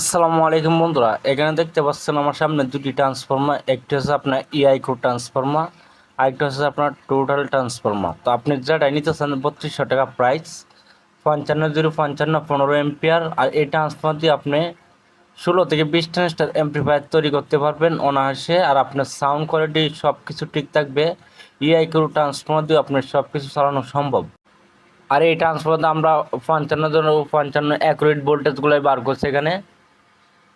আসসালামু আলাইকুম বন্ধুরা, এখানে দেখতে পাচ্ছেন আমার সামনে দুটি ট্রান্সফর্মার একটি হচ্ছে আপনার ইআইকো ট্রান্সফর্মার আরেকটি হচ্ছে আপনার টোটাল ট্রান্সফর্মার তো আপনি যেটা নিতে চান বত্রিশশো টাকা প্রাইস পঞ্চান্ন জিরো পঞ্চান্ন পনেরো এম্পিয়ার আর এই ট্রান্সফর্মার দিয়ে আপনি ষোলো থেকে বিশ ট্রান্সটার এমপ্লিফায়ার তৈরি করতে পারবেন অনায়াসে, আর আপনার সাউন্ড কোয়ালিটি সব কিছু ঠিক থাকবে। ইআইকো ট্রান্সফর্মার দিয়ে আপনার সব কিছু চালানো সম্ভব। আর এই ট্রান্সফর্মার আমরা পঞ্চান্ন পঞ্চান্ন অ্যাকুরেট ভোল্টেজগুলোই বার করছি এখানে।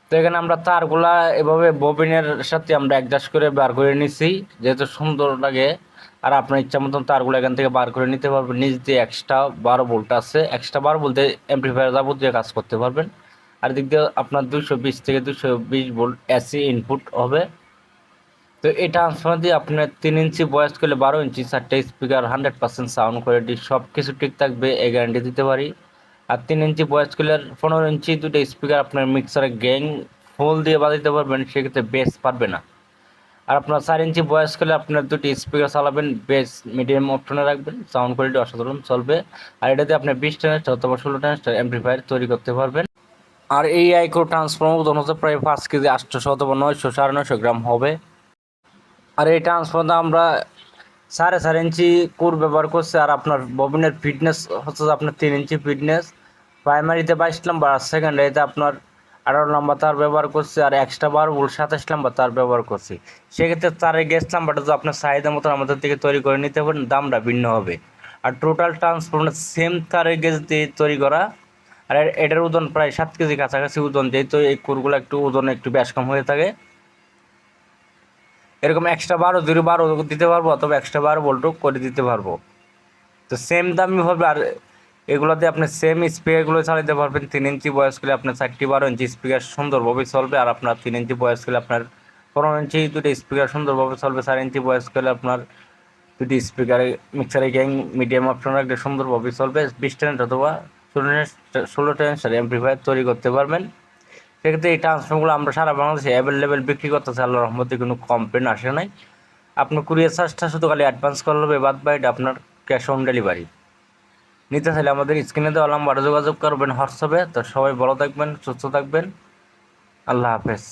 তো এখানে আমরা তারগুলা এভাবে ববিনের সাথে আমরা অ্যাডজাস্ট করে বার করে নিছি, যেহেতু সুন্দর লাগে। আর আপনার ইচ্ছা মতন তারগুলো এখান থেকে বার করে নিতে পারবেন। নিজ দিয়ে এক্সট্রা বারো বোল্ট আছে। এক্সট্রা বারো বলতে এমপ্লিফায়ার যাবতীয় কাজ করতে পারবেন। আর দিক দিয়ে আপনার দুশো বিশ থেকে দুশো বিশ বোল্ট এসি ইনপুট হবে। তো এই ট্রান্সফর্মার দিয়ে আপনার তিন ইঞ্চি বয়স করলে বারো ইঞ্চি চারটে speaker hundred percent sound quality সব কিছু ঠিক থাকবে, এই গ্যারান্টি দিতে পারি। আর তিন ইঞ্চি বয়স করলে পনেরো ইঞ্চি দুটো স্পিকার আপনার মিক্সারে গ্যাং ফুল দিয়ে বাজাতে পারবেন, সেক্ষেত্রে বেস পারবে না। আর আপনার চার ইঞ্চি বয়স করলে আপনার দুটি স্পিকার চালাবেন বেস মিডিয়াম অপশনে রাখবেন সাউন্ড কোয়ালিটি অসাধারণ চলবে। আর এটাতে আপনি বিশ ট্রান্সটার অথবা ষোলো ট্রান্সটার এমপ্লিফায়ার তৈরি করতে পারবেন। আর এই আইকো ট্রান্সফর্মার ওজন হচ্ছে প্রায় পাঁচ কেজি আটশোশো অথবা নয়শো, সাড়ে নয়শো গ্রাম হবে। আর এই ট্রান্সফর্মার আমরা সাড়ে চার ইঞ্চি কোর ব্যবহার করছে, আর আপনার ববিনের ফিটনেস হচ্ছে আপনার তিন ইঞ্চি ফিটনেস প্রাইমারিতে বাইশ নাম্বার আর সেকেন্ডারিতে আপনার আঠারো নম্বর তার ব্যবহার করছে আর এক্সট্রা বার বল সাতাশ নাম্বার তার ব্যবহার করছি। সেক্ষেত্রে তারের গ্যাস নাম্বারটা তো আপনার চাহিদা মতন আমাদের থেকে তৈরি করে নিতে পারেন, দামটা ভিন্ন হবে। আর টোটাল ট্রান্সফর্মার সেম তারের গ্যাস দিয়ে তৈরি করা। আর এটার ওজন প্রায় সাত কেজি কাছাকাছি ওজন, যেহেতু এই কুরগুলো একটু ওজন একটু বেশ কম হয়ে থাকে। এরকম এক্সট্রা বারো যদি বারো দিতে পারব অথবা এক্সট্রা বারো ভোল্টও করে দিতে পারব। তো সেম দামই হবে আর এগুলোতে আপনি সেম স্পিকারগুলো চালাতে পারবেন। তিন ইঞ্চি বয়স করলে আপনার চারটি বারো ইঞ্চি স্পিকার সুন্দরভাবে চলবে। আর আপনার তিন ইঞ্চি বয়স করলে আপনার পনেরো ইঞ্চি দুটি স্পিকার সুন্দরভাবে চলবে। চার ইঞ্চি বয়স করলে আপনার দুটি স্পিকারে মিক্সারে গ্যাং মিডিয়াম অপশন রাখলে সুন্দরভাবে চলবে। বিশ ট্রেন্ট অথবা ষোলো ষোলো ট্রেন্ট এমপ্লিফায়ার তৈরি করতে পারবেন। সেক্ষেত্রে এই ট্রান্সফর্মগুলো আমরা সারা বাংলাদেশে অ্যাভেলেবেল বিক্রি করতেছি আল্লাহর রহমতে কোনো কমপ্লেন আসে নাই। আপনার কুরিয়ার চার্জটা শুধু খালি অ্যাডভান্স করলে হবে বাদ বাইট আপনার ক্যাশ অন ডেলিভারি নিতে চাইলে আমাদের স্ক্রিনে দেওয়া নাম্বারে যোগাযোগ করবেন হোয়াটসঅ্যাপে। তো সবাই ভালো থাকবেন, সুস্থ থাকবেন। আল্লাহ হাফেজ।